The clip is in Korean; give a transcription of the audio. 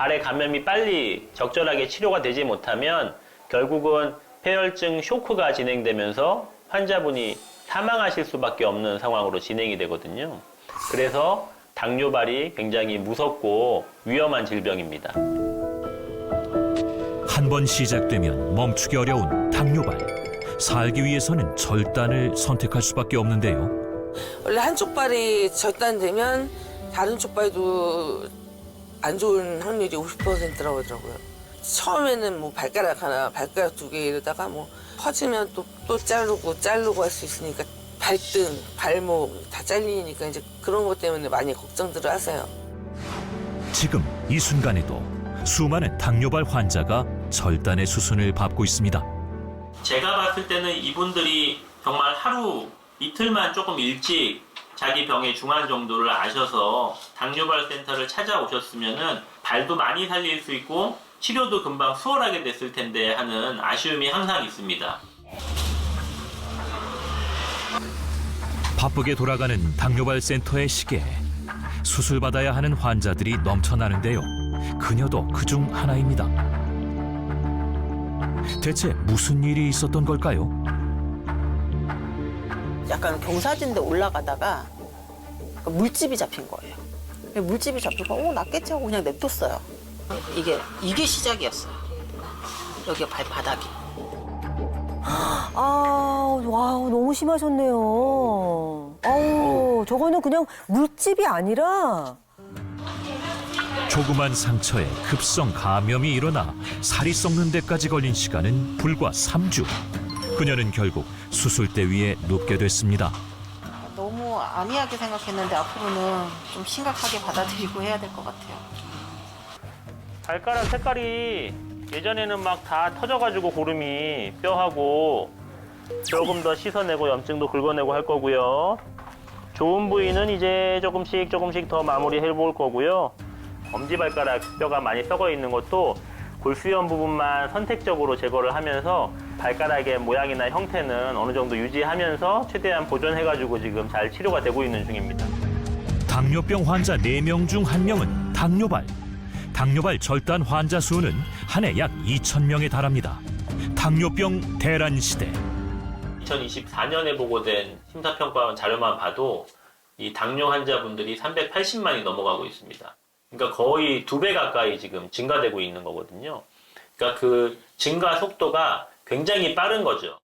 발의 감염이 빨리 적절하게 치료가 되지 못하면 결국은 폐혈증 쇼크가 진행되면서 환자분이 사망하실 수밖에 없는 상황으로 진행이 되거든요. 그래서 당뇨발이 굉장히 무섭고 위험한 질병입니다. 한 번 시작되면 멈추기 어려운 당뇨발. 살기 위해서는 절단을 선택할 수밖에 없는데요. 원래 한쪽 발이 절단되면 다른 쪽 발도 안 좋은 확률이 50%라고 하더라고요. 처음에는 뭐 발가락 하나, 발가락 두 개 이러다가 뭐 퍼지면 또, 또 자르고 자르고 할 수 있으니까 발등, 발목 다 잘리니까 이제 그런 것 때문에 많이 걱정들을 하세요. 지금 이 순간에도 수많은 당뇨발 환자가 절단의 수순을 밟고 있습니다. 제가 봤을 때는 이분들이 정말 하루 이틀만 조금 일찍 자기 병의 중환 정도를 아셔서 당뇨발 센터를 찾아오셨으면은 발도 많이 살릴 수 있고 치료도 금방 수월하게 됐을 텐데 하는 아쉬움이 항상 있습니다. 바쁘게 돌아가는 당뇨발 센터의 시계. 수술받아야 하는 환자들이 넘쳐나는데요. 그녀도 그중 하나입니다. 대체 무슨 일이 있었던 걸까요? 약간 경사진데 올라가다가 그 물집이 잡힌 거예요. 물집이 잡히고 어 낫겠지 하고 그냥 냅뒀어요. 이게 이게 시작이었어요. 여기 발바닥이. 아, 와, 너무 심하셨네요. 아우, 저거는 그냥 물집이 아니라 조그만 상처에 급성 감염이 일어나 살이 썩는 데까지 걸린 시간은 불과 3주. 그녀는 결국 수술대 위에 눕게 됐습니다. 너무 안이하게 생각했는데 앞으로는 좀 심각하게 받아들이고 해야 될 것 같아요. 발가락 색깔이 예전에는 막 다 터져가지고 고름이 뼈하고 조금 더 씻어내고 염증도 긁어내고 할 거고요. 좋은 부위는 이제 조금씩 조금씩 더 마무리해 볼 거고요. 엄지발가락 뼈가 많이 썩어 있는 것도 골수염 부분만 선택적으로 제거를 하면서 발가락의 모양이나 형태는 어느 정도 유지하면서 최대한 보존해가지고 지금 잘 치료가 되고 있는 중입니다. 당뇨병 환자 4명 중 1명은 당뇨발. 당뇨발 절단 환자 수는 한 해 약 2천 명에 달합니다. 당뇨병 대란 시대. 2024년에 보고된 심사평가 자료만 봐도 이 당뇨 환자분들이 380만이 넘어가고 있습니다. 그러니까 거의 두 배 가까이 지금 증가되고 있는 거거든요. 그러니까 그 증가 속도가 굉장히 빠른 거죠.